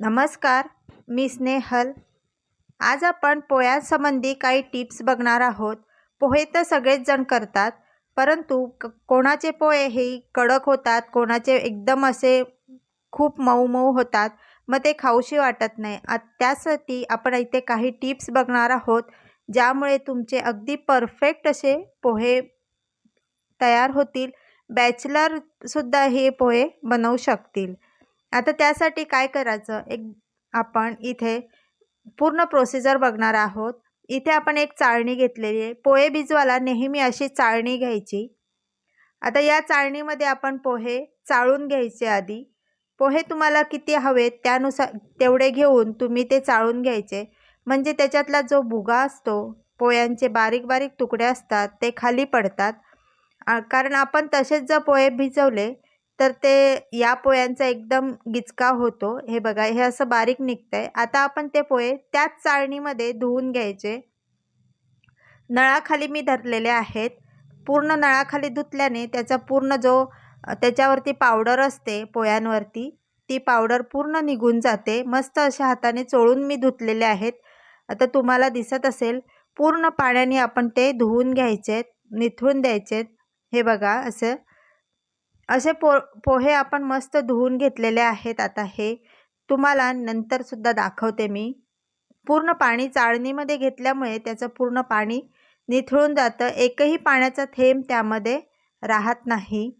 नमस्कार मी स्नेहल. आज आपण पोह्यांसंबंधी काही टिप्स बघणार आहोत. पोहे तर सगळेच जण करतात परंतु क कोणाचे पोहे हे कडक होतात कोणाचे एकदम असे खूप मऊ मऊ होतात मग ते खाऊशी वाटत नाही. त्यासाठी आपण इथे काही टिप्स बघणार आहोत ज्यामुळे तुमचे अगदी परफेक्ट असे पोहे तयार होतील. बॅचलरसुद्धा हे पोहे बनवू शकतील. आता त्यासाठी काय करायचं? एक आपण इथे पूर्ण प्रोसिजर बघणार आहोत. इथे आपण एक चाळणी घेतलेली आहे. पोहे भिजवायला नेहमी अशी चाळणी घ्यायची. आता या चाळणीमध्ये आपण पोहे चाळून घ्यायचे आधी. पोहे तुम्हाला किती हवेत त्यानुसार तेवढे घेऊन तुम्ही ते चाळून घ्यायचे. म्हणजे त्याच्यातला जो भुगा असतो पोह्यांचे बारीक बारीक तुकडे असतात ते खाली पडतात. कारण आपण तसेच जर पोहे भिजवले तर ते या पोह्यांचा एकदम गिचका होतो. हे बघा हे असं बारीक निघतं आहे आता आपण ते पोहे त्याच चाळणीमध्ये धुवून घ्यायचे. नळाखाली मी धरलेले आहेत. पूर्ण नळाखाली धुतल्याने त्याचा पूर्ण जो त्याच्यावरती पावडर असते पोह्यांवरती ती पावडर पूर्ण निघून जाते. मस्त अशा हाताने चोळून मी धुतलेले आहेत. आता तुम्हाला दिसत असेल पूर्ण पाण्याने आपण ते धुवून घ्यायचे आहेत निथळून द्यायचे हे बघा असं असे पो पोहे आपण मस्त धुवून घेतलेले आहेत आता हे. तुम्हाला नंतरसुद्धा दाखवते मी. पूर्ण पाणी चाळणीमध्ये घेतल्यामुळे त्याचं पूर्ण पाणी निथळून जातं. एकही पाण्याचा थेंब त्यामध्ये राहत नाही.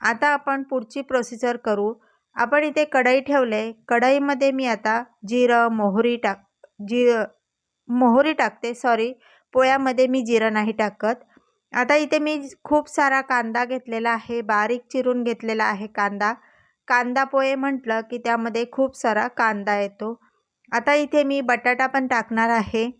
आता आपण पुढची प्रोसिजर करू. आपण इथे कढई ठेवले. कढईमध्ये मी आता जिरं मोहरी टाक जी मोहरी टाकते. सॉरी पोळ्यामध्ये मी जिरं नाही टाकत. आता इथे मी खूप सारा कांदा घेतलेला आहे बारीक चिरून घेतलेला आहे कांदा. कांदा पोहे म्हटलं की त्यामध्ये खूप सारा कांदा येतो. आता इथे मी बटाटा पण टाकणार आहे.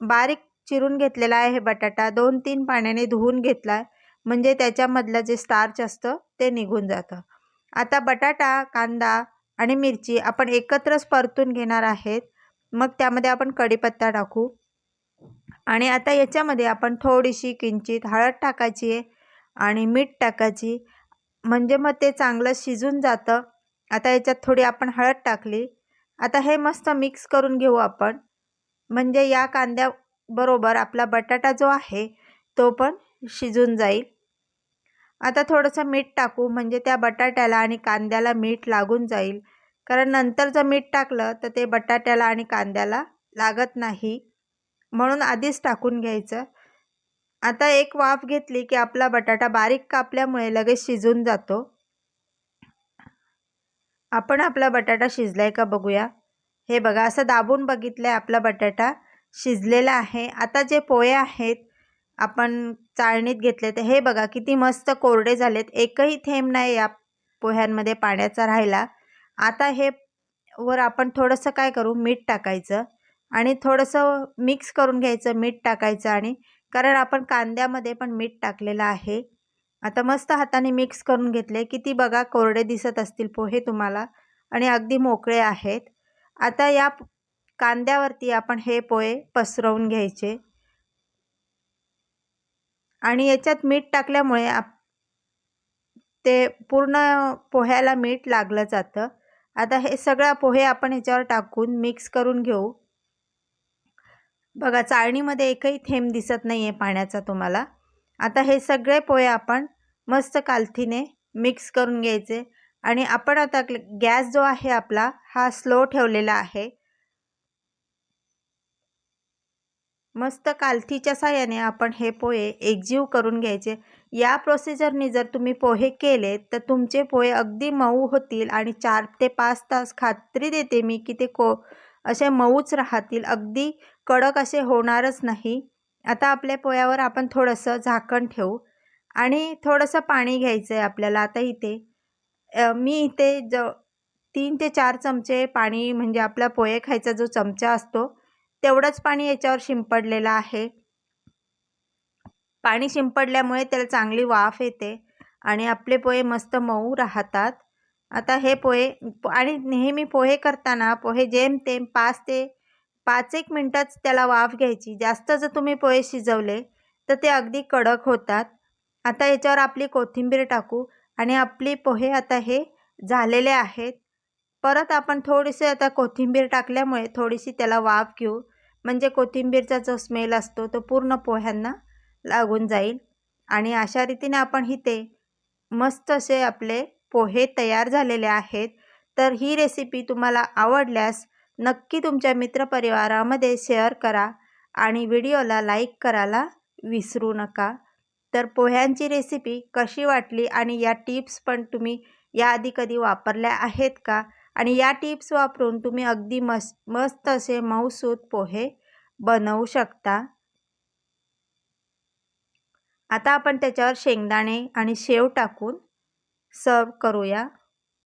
बारीक चिरून घेतलेला आहे बटाटा. दोन तीन पाण्याने धुवून घेतला आहे म्हणजे त्याच्यामधलं जे स्टार्च असतं ते निघून जातं. आता बटाटा कांदा आणि मिरची आपण एकत्रच परतून घेणार आहेत. मग त्यामध्ये आपण कढीपत्ता टाकू. आणि आता याच्यामध्ये आपण थोडीशी किंचित हळद टाकायची आहे आणि मीठ टाकायची. म्हणजे मग ते चांगलं शिजून जातं. आता याच्यात थोडी आपण हळद टाकली. आता हे मस्त मिक्स करून घेऊ आपण. म्हणजे या कांद्याबरोबर आपला बटाटा जो आहे तो पण शिजून जाईल. आता थोडंसं मीठ टाकू. म्हणजे त्या बटाट्याला आणि कांद्याला मीठ लागून जाईल. कारण नंतर जर मीठ टाकलं तर ते बटाट्याला आणि कांद्याला लागत नाही. म्हणून आधीच टाकून घ्यायचं. आता एक वाफ घेतली की आपला बटाटा बारीक कापल्यामुळे लगेच शिजून जातो. आपण आपला बटाटा शिजलाय का बघूया. हे बघा असं दाबून बघितलं आहे आपला बटाटा शिजलेला आहे. आता जे पोहे आहेत आपण चाळणीत घेतले तर हे बघा किती मस्त कोरडे झालेत. एकही थेंब नाही या पोह्यांमध्ये पाण्याचा राहिला आता हे वर आपण थोडंसं काय करू? मीठ टाकायचं. आणि थोडंसं मिक्स करून घ्यायचं मीठ टाकायचं आणि कारण आपण कांद्यामध्ये पण मीठ टाकलेलं आहे. आता मस्त हाताने मिक्स करून घेतले किती बघा कोरडे दिसत असतील पोहे तुम्हाला आणि अगदी मोकळे आहेत. आता या कांद्यावरती आपण हे पोहे पसरवून घ्यायचे. आणि याच्यात मीठ टाकल्यामुळे आप ते पूर्ण पोह्याला मीठ लागलं जातं. आता हे सगळ्या पोहे आपण ह्याच्यावर टाकून मिक्स करून घेऊ. बघा चाळणीमध्ये एकही थेंब दिसत नाही आहे पाण्याचा तुम्हाला. आता हे सगळे पोहे आपण मस्त कालथीने मिक्स करून घ्यायचे. आणि आपण आता गॅस जो आहे आपला हा स्लो ठेवलेला आहे. मस्त कालथीच्या साह्याने आपण हे पोहे एकजीव करून घ्यायचे. या प्रोसिजरने जर तुम्ही पोहे केले तर तुमचे पोहे अगदी मऊ होतील आणि चार ते पाच तास खात्री देते मी की ते को असे मऊच राहतील. अगदी कडक असे होणारच नाही. आता आपल्या पोह्यावर आपण थोडंसं झाकण ठेवू. आणि थोडंसं पाणी घ्यायचं आहे आपल्याला. आता इथे मी इथे ज तीन ते चार चमचे पाणी म्हणजे आपला पोहे खायचा जो चमचा असतो तेवढंच पाणी याच्यावर शिंपडलेलं आहे. पाणी शिंपडल्यामुळे त्याला चांगली वाफ येते आणि आपले पोहे मस्त मऊ राहतात. आता हे पोहे आणि नेहमी पोहे करताना पोहे जेमतेम पाच ते पाच एक मिनटंच त्याला वाफ घ्यायची. जास्त जर तुम्ही पोहे शिजवले तर ते अगदी कडक होतात. आता याच्यावर आपली कोथिंबीर टाकू आणि आपली पोहे आता हे झालेले आहेत. परत आपण थोडीशी आता कोथिंबीर टाकल्यामुळे थोडीशी त्याला वाफ घेऊ. म्हणजे कोथिंबीरचा जो स्मेल असतो तो पूर्ण पोह्यांना लागून जाईल. आणि अशा रीतीने आपण इथे मस्त असे आपले पोहे तयार झालेले आहेत. तर ही रेसिपी तुम्हाला आवडल्यास नक्की तुमच्या मित्रपरिवारामध्ये शेअर करा आणि व्हिडिओला लाईक करायला विसरू नका. तर पोह्यांची रेसिपी कशी वाटली आणि या टिप्स पण तुम्ही याआधी कधी वापरल्या आहेत का? आणि या टिप्स वापरून तुम्ही अगदी मस्त मस्त असे मऊसूत पोहे बनवू शकता. आता आपण त्याच्यावर शेंगदाणे आणि शेव टाकून सर्व करूया.